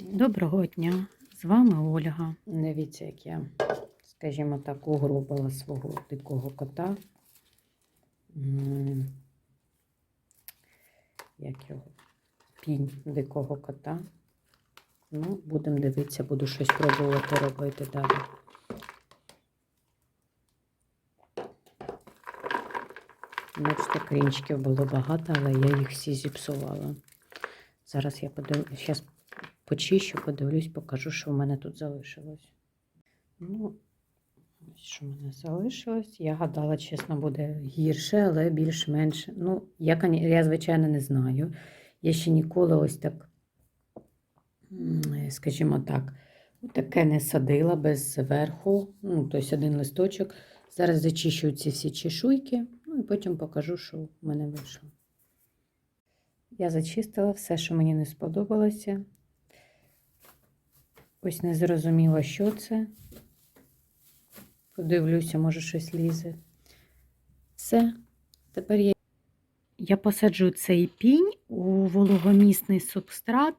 Доброго дня! З вами Ольга. Дивіться, як я, скажімо так, угробила свого дикого кота. Як його? Пінь дикого кота. Ну, будемо дивитися, буду щось пробувати робити далі. Бачите, крінчиків було багато, але я їх всі зіпсувала. Зараз я подивлюсь, зараз почищу, подивлюсь, покажу, що в мене тут залишилось. Ну, що в мене залишилось. Я гадала, чесно, буде гірше, але більш-менш. Ну, я, я, звичайно, не знаю. Я ще ніколи ось так, скажімо так, таке не садила без верху. Ну, тобто один листочок. Зараз зачищу ці всі чешуйки, ну і потім покажу, що в мене вийшло. Я зачистила все, що мені не сподобалося. Ось не зрозуміла, що це. Подивлюся, може щось лізе. Все. Тепер я, я посаджу цей пінь у вологомісний субстрат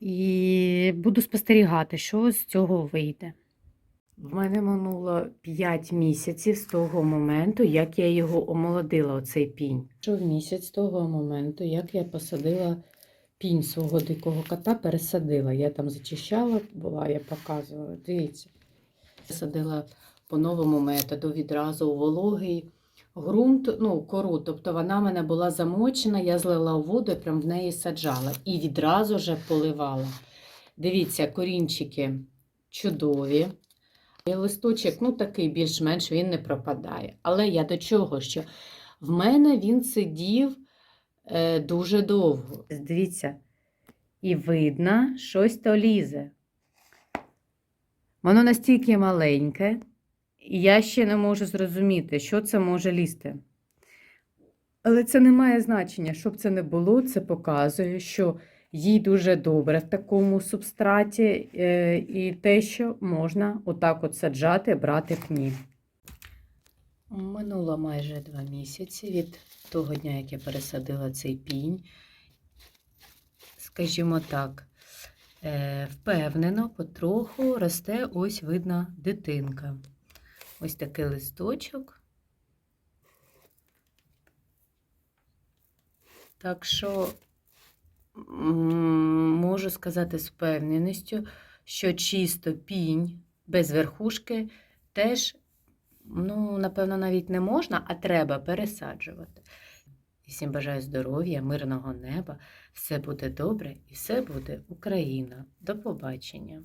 і буду спостерігати, що з цього вийде. В мене минуло 5 місяців з того моменту, як я його омолодила, оцей пінь. Що в місяць з того моменту, як я посадила пінь свого дикого кота, пересадила. Я там зачищала, була, я показувала. Дивіться. Садила по новому методу відразу у вологий ґрунт, ну, кору. Тобто вона в мене була замочена, я злила воду і прям в неї саджала. І відразу же поливала. Дивіться, корінчики чудові. І листочок, ну такий більш-менш він не пропадає. Але я до чого? Що в мене він сидів е, дуже довго. Дивіться, і видно, щось то лізе. Воно настільки маленьке, і я ще не можу зрозуміти, що це може лізти. Але це не має значення, щоб це не було, це показує, що їй дуже добре в такому субстраті, е, і те, що можна отак от саджати, брати пні. Минуло майже два місяці від того дня, як я пересадила цей пінь. Скажімо так, е, впевнено, потроху росте ось видно дитинка. Ось такий листочок. Так що можу сказати з впевненістю, що чисто пінь без верхушки теж, ну, напевно, навіть не можна, а треба пересаджувати. І Всім бажаю здоров'я, мирного неба, все буде добре і все буде Україна. До побачення!